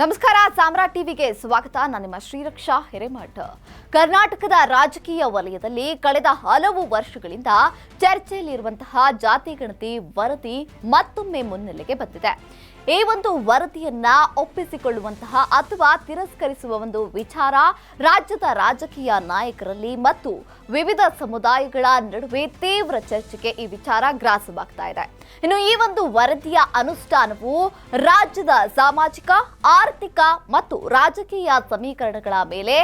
ನಮಸ್ಕಾರ ಸಾಮ್ರಾಟ್ ಟಿವಿಗೆ ಸ್ವಾಗತ. ನಾನು ನಿಮ್ಮ ಶ್ರೀರಕ್ಷಾ ಹಿರೇಮಠ. ಕರ್ನಾಟಕದ ರಾಜಕೀಯ ವಲಯದಲ್ಲಿ ಕಳೆದ ಹಲವು ವರ್ಷಗಳಿಂದ ಚರ್ಚೆಯಲ್ಲಿರುವಂತಹ ಜಾತಿ ಗಣತಿ ವರದಿ ಮತ್ತೊಮ್ಮೆ ಮುನ್ನೆಲೆಗೆ ಬಂದಿದೆ. ಈ ಒಂದು ವರದಿಯನ್ನ ಒಪ್ಪಿಸಿಕೊಳ್ಳುವಂತಹ ಅಥವಾ ತಿರಸ್ಕರಿಸುವ ಒಂದು ವಿಚಾರ ರಾಜ್ಯದ ರಾಜಕೀಯ ನಾಯಕರಲ್ಲಿ ಮತ್ತು ವಿವಿಧ ಸಮುದಾಯಗಳ ನಡುವೆ ತೀವ್ರ ಚರ್ಚೆಗೆ ಈ ವಿಚಾರ ಗ್ರಾಸವಾಗ್ತಾ ಇದೆ. ಇನ್ನು ಈ ಒಂದು ವರದಿಯ ಅನುಷ್ಠಾನವು ರಾಜ್ಯದ ಸಾಮಾಜಿಕ, ಆರ್ಥಿಕ ಮತ್ತು ರಾಜಕೀಯ ಸಮೀಕರಣಗಳ ಮೇಲೆ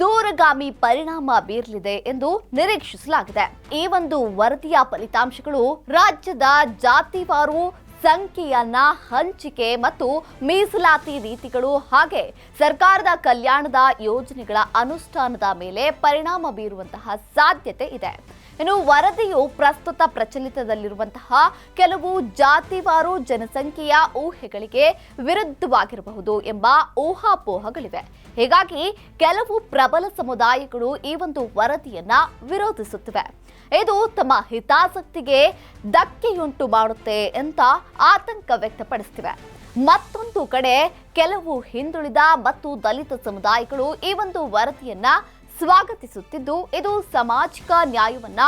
ದೂರಗಾಮಿ ಪರಿಣಾಮ ಬೀರಲಿದೆ ಎಂದು ನಿರೀಕ್ಷಿಸಲಾಗಿದೆ. ಈ ಒಂದು ವರದಿಯ ಫಲಿತಾಂಶಗಳು ರಾಜ್ಯದ ಜಾತಿವಾರು ಸಂಖ್ಯೆಯನ್ನ ಹಂಚಿಕೆ ಮತ್ತು ಮೀಸಲಾತಿ ರೀತಿಗಳು ಹಾಗೆ ಸರ್ಕಾರದ ಕಲ್ಯಾಣದ ಯೋಜನೆಗಳ ಅನುಷ್ಠಾನದ ಮೇಲೆ ಪರಿಣಾಮ ಬೀರುವಂತಹ ಸಾಧ್ಯತೆ ಇದೆ. ಇನ್ನು ವರದಿಯು ಪ್ರಸ್ತುತ ಪ್ರಚಲಿತದಲ್ಲಿರುವಂತಹ ಕೆಲವು ಜಾತಿವಾರು ಜನಸಂಖ್ಯೆಯ ಊಹೆಗಳಿಗೆ ವಿರುದ್ಧವಾಗಿರಬಹುದು ಎಂಬ ಊಹಾಪೋಹಗಳಿವೆ. ಹೀಗಾಗಿ ಕೆಲವು ಪ್ರಬಲ ಸಮುದಾಯಗಳು ಈ ಒಂದು ವರದಿಯನ್ನ ವಿರೋಧಿಸುತ್ತಿವೆ. ಇದು ತಮ್ಮ ಹಿತಾಸಕ್ತಿಗೆ ಧಕ್ಕೆಯುಂಟು ಮಾಡುತ್ತೆ ಅಂತ ಆತಂಕ ವ್ಯಕ್ತಪಡಿಸ್ತಿವೆ ಮತ್ತೊಂದು ಕಡೆ ಕೆಲವು ಹಿಂದುಳಿದ ಮತ್ತು ದಲಿತ ಸಮುದಾಯಗಳು ಈ ಒಂದು ವರದಿಯನ್ನ ಸ್ವಾಗತಿಸುತ್ತಿದ್ದು, ಇದು ಸಾಮಾಜಿಕ ನ್ಯಾಯವನ್ನ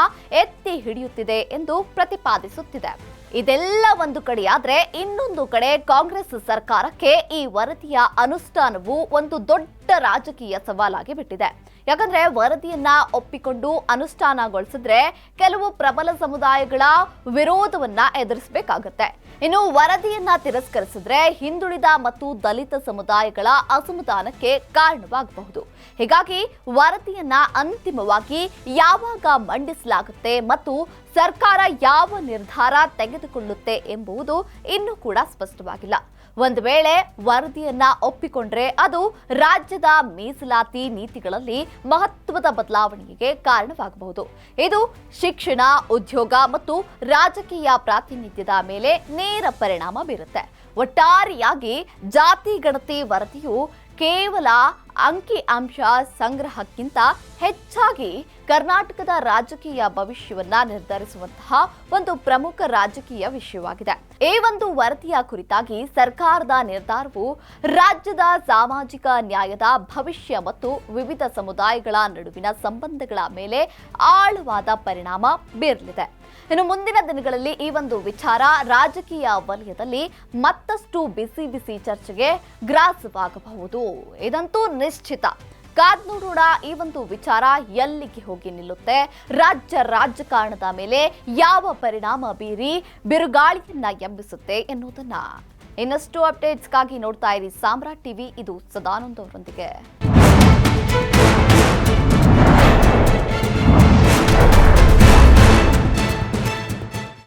ಎತ್ತಿ ಹಿಡಿಯುತ್ತಿದೆ ಎಂದು ಪ್ರತಿಪಾದಿಸುತ್ತಿದೆ. ಇದೆಲ್ಲ ಒಂದು ಕಡೆಯಾದ್ರೆ ಇನ್ನೊಂದು ಕಡೆ ಕಾಂಗ್ರೆಸ್ ಸರ್ಕಾರಕ್ಕೆ ಈ ವರದಿಯ ಅನುಷ್ಠಾನವು ಒಂದು ದೊಡ್ಡ ರಾಜಕೀಯ ಸವಾಲಾಗಿ ಬಿಟ್ಟಿದೆ. ಯಾಕಂದ್ರೆ ವರದಿಯನ್ನ ಒಪ್ಪಿಕೊಂಡು ಅನುಷ್ಠಾನಗೊಳಿಸಿದ್ರೆ ಕೆಲವು ಪ್ರಬಲ ಸಮುದಾಯಗಳ ವಿರೋಧವನ್ನ ಎದುರಿಸಬೇಕಾಗತ್ತೆ. ಇನ್ನು ವರದಿಯನ್ನ ತಿರಸ್ಕರಿಸಿದ್ರೆ ಹಿಂದುಳಿದ ಮತ್ತು ದಲಿತ ಸಮುದಾಯಗಳ ಅಸಮಾಧಾನಕ್ಕೆ ಕಾರಣವಾಗಬಹುದು. ಹೀಗಾಗಿ ವರದಿಯನ್ನ ಅಂತಿಮವಾಗಿ ಯಾವಾಗ ಮಂಡಿಸಲಾಗುತ್ತೆ ಮತ್ತು ಸರ್ಕಾರ ಯಾವ ನಿರ್ಧಾರ ತೆಗೆದುಕೊಳ್ಳುತ್ತೆ ಎಂಬುದು ಇನ್ನೂ ಕೂಡ ಸ್ಪಷ್ಟವಾಗಿಲ್ಲ. ಒಂದು ವೇಳೆ ವರದಿಯನ್ನ ಒಪ್ಪಿಕೊಂಡ್ರೆ ಅದು ರಾಜ್ಯದ ಮೀಸಲಾತಿ ನೀತಿಗಳಲ್ಲಿ ಮಹತ್ವದ ಬದಲಾವಣೆಗೆ ಕಾರಣವಾಗಬಹುದು. ಇದು ಶಿಕ್ಷಣ, ಉದ್ಯೋಗ ಮತ್ತು ರಾಜಕೀಯ ಪ್ರಾತಿನಿಧ್ಯದ ಮೇಲೆ ನೇರ ಪರಿಣಾಮ ಬೀರುತ್ತೆ. ಒಟ್ಟಾರೆಯಾಗಿ ಜಾತಿ ಗಣತಿ ವರದಿಯು ಕೇವಲ ಅಂಕಿ ಅಂಶ ಸಂಗ್ರಹಕ್ಕಿಂತ ಹೆಚ್ಚಾಗಿ ಕರ್ನಾಟಕದ ರಾಜಕೀಯ ಭವಿಷ್ಯವನ್ನ ನಿರ್ಧರಿಸುವಂತಹ ಒಂದು ಪ್ರಮುಖ ರಾಜಕೀಯ ವಿಷಯವಾಗಿದೆ. ಈ ಒಂದು ವರದಿಯ ಕುರಿತಾಗಿ ಸರ್ಕಾರದ ನಿರ್ಧಾರವು ರಾಜ್ಯದ ಸಾಮಾಜಿಕ ನ್ಯಾಯದ ಭವಿಷ್ಯ ಮತ್ತು ವಿವಿಧ ಸಮುದಾಯಗಳ ನಡುವಿನ ಸಂಬಂಧಗಳ ಮೇಲೆ ಆಳವಾದ ಪರಿಣಾಮ ಬೀರಲಿದೆ. ಇನ್ನು ಮುಂದಿನ ದಿನಗಳಲ್ಲಿ ಈ ಒಂದು ವಿಚಾರ ರಾಜಕೀಯ ವಲಯದಲ್ಲಿ ಮತ್ತಷ್ಟು ಬಿಸಿ ಬಿಸಿ ಚರ್ಚೆಗೆ ಗ್ರಾಸವಾಗಬಹುದು. ಇದಂತೂ ನಿಶ್ಚಿತ. ಕಾದ್ ನೋಡೋಣ ಈ ಒಂದು ವಿಚಾರ ಎಲ್ಲಿಗೆ ಹೋಗಿ ನಿಲ್ಲುತ್ತೆ? ರಾಜ್ಯ ರಾಜಕಾರಣದ ಮೇಲೆ ಯಾವ ಪರಿಣಾಮ ಬೀರಿ ಬಿರುಗಾಳಿಯನ್ನ ಎಬ್ಬಿಸುತ್ತೆ ಎನ್ನುವುದನ್ನ ಇನ್ನಷ್ಟು ಅಪ್ಡೇಟ್ಸ್ಗಾಗಿ ನೋಡ್ತಾ ಇರಿ. ಸಾಮ್ರಾಟ್ ಟಿವಿ, ಇದು ಸದಾನಂದ್ ಅವರೊಂದಿಗೆ